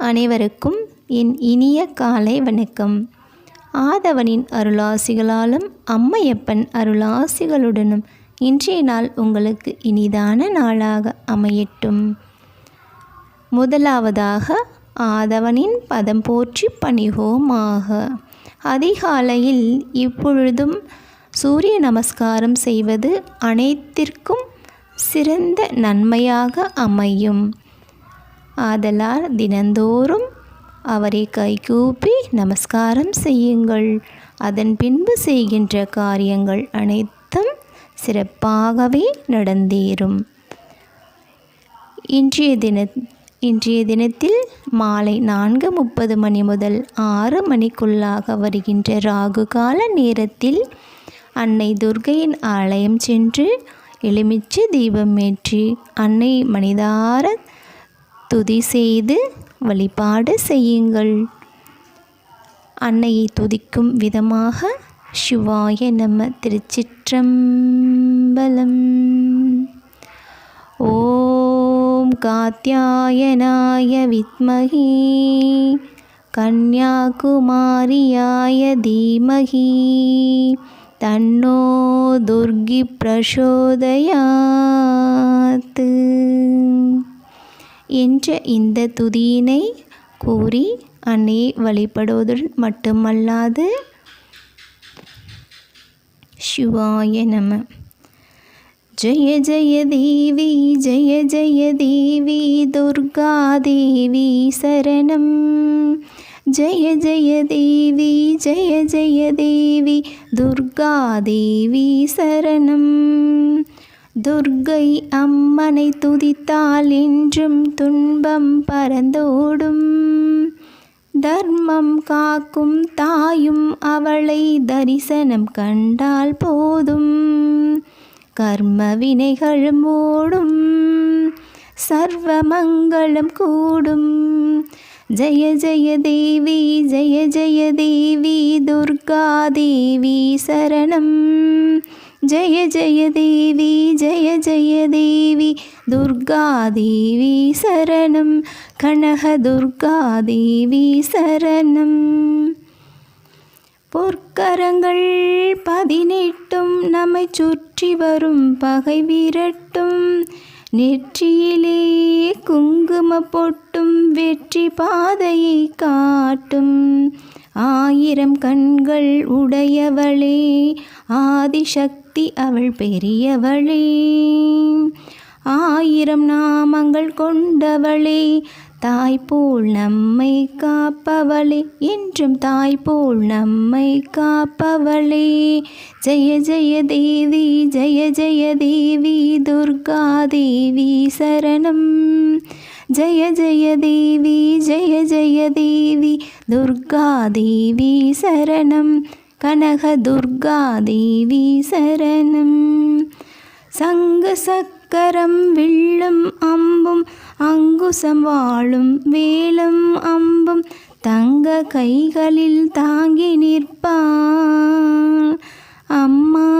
அனைவருக்கும் என் இனிய காலை வணக்கம். ஆதவனின் அருளாசிகளாலும் அம்மையப்பன் அருளாசிகளுடனும் இன்றைய நாள் உங்களுக்கு இனிதான நாளாக அமையட்டும். முதலாவதாக ஆதவனின் பதம் போற்றி பணிகோமாக அதிகாலையில் இப்பொழுதும் சூரிய நமஸ்காரம் செய்வது அனைத்திற்கும் சிறந்த நன்மையாக அமையும். ஆதலால் தினந்தோறும் அவரை கைகூப்பி நமஸ்காரம் செய்யுங்கள். அதன் பின்பு செய்கின்ற காரியங்கள் அனைத்தும் சிறப்பாகவே நடந்தேறும். இன்றைய தின இன்றைய தினத்தில் மாலை நான்கு முப்பது மணி முதல் ஆறு மணிக்குள்ளாக வருகின்ற ராகு கால நேரத்தில் அன்னை துர்கையின் ஆலயம் சென்று எலுமிச்சை தீபம் ஏற்றி அன்னை மனிதார துதி செய்து வழிபாடு செய்யுங்கள். அன்னையை துதிக்கும் விதமாக சிவாய நம திருச்சிற்றம்பலம். ஓம் காத்தியாயனாய வித்மகி கன்யாகுமாரியாய தீமகி தன்னோ துர்கி பிரசோதயாத்து என்ற இந்த துதியினை கூறி அன்னையை வழிபடுவதுடன் மட்டுமல்லாது சிவாய நம. ஜய ஜய தேவி ஜய ஜய தேவி துர்கா தேவி சரணம். ஜய ஜய தேவி ஜய ஜய தேவி துர்கா தேவி சரணம். துர்கை அம்மனை துதித்தால் இன்றும் துன்பம் பறந்தோடும் தர்மம் காக்கும் தாயும் அவளை தரிசனம் கண்டால் போதும். கர்ம வினைகளும் ஓடும் சர்வ மங்களம் கூடும். ஜய ஜய தேவி ஜய ஜய தேவி துர்கா தேவி சரணம். ஜெய ஜெய தேவி ஜெய ஜெய தேவி. துர்கா தேவி சரணம். கனக துர்கா தேவி சரணம். பொற்கரங்கள் பதினெட்டும் நம்மை சுற்றி வரும் பகை விரட்டும். நெற்றியிலே குங்கும பொட்டும் வெற்றி பாதையை காட்டும். ஆயிரம் கண்கள் உடையவளே ஆதிசக்தி அவள் பெரியவளே. ஆயிரம் நாமங்கள் கொண்டவளே தாய்போல் நம்மை காப்பவளே என்றும் தாய்போல் நம்மை காப்பவளே. ஜெய ஜெய தேவி ஜெய ஜெய தேவி துர்கா தேவி சரணம். ஜெய ஜெய தேவி ஜெய ஜெய தேவி துர்கா தேவி சரணம். கனக துர்கா தேவி சரணம். சங்க சக்கரம் வில்லும் அம்பும் அங்குசம் வாழும் வேலும் அம்பும் தங்க கைகளில் தாங்கி நிற்பாள். அம்மா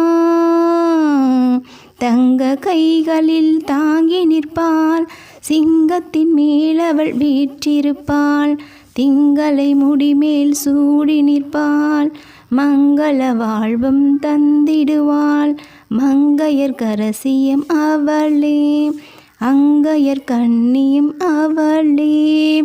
தங்க கைகளில் தாங்கி நிற்பாள். சிங்கத்தின் மேல் அவள் வீற்றிருப்பாள். திங்களை முடிமேல் சூடி நிற்பாள். மங்கள வாழ்வும் தந்திடுவாள். மங்கையர் கரசியம் அவளே. அங்கையர் கண்ணியும் அவளே.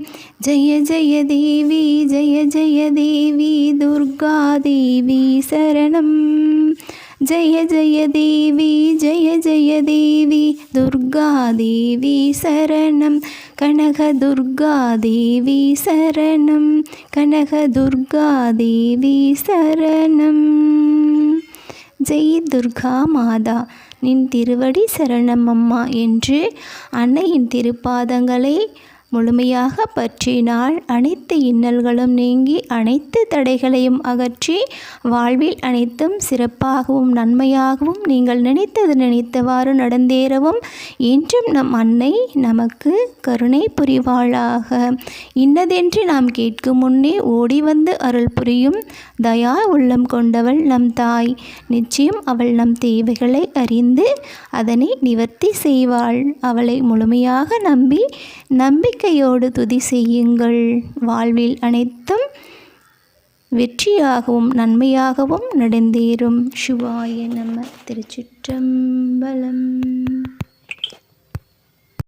ஜெய ஜெய தேவி ஜெய ஜெய தேவி துர்கா தேவி சரணம். ஜெய ஜெய தேவி ஜெய ஜெய தேவி துர்கா தேவி சரணம். கனக துர்கா தேவி சரணம். கனக துர்கா தேவி சரணம். ஜெய் துர்கா மாதா நின் திருவடி சரணம் அம்மா என்று அன்னையின் திருப்பாதங்களை முழுமையாக பற்றினால் அனைத்து இன்னல்களும் நீங்கி அனைத்து தடைகளையும் அகற்றி வாழ்வில் அனைத்தும் சிறப்பாகவும் நன்மையாகவும் நீங்கள் நினைத்தது நினைத்தவாறு நடந்தேறவும் என்றும் நம் அன்னை நமக்கு கருணை புரிவாளாக. இன்னதென்று நாம் கேட்கும் முன்னே ஓடி வந்து அருள் புரியும் தயா உள்ளம் கொண்டவள் நம் தாய். நிச்சயம் அவள் நம் தேவைகளை அறிந்து அதனை நிவர்த்தி செய்வாள். அவளை முழுமையாக நம்பி நம்பிக்கை நம்பிக்கையோடு துதி செய்யுங்கள். வாழ்வில் அனைத்தும் வெற்றியாகவும் நன்மையாகவும் நடந்தேறும். சிவாய நம திருச்சிற்றம்பலம்.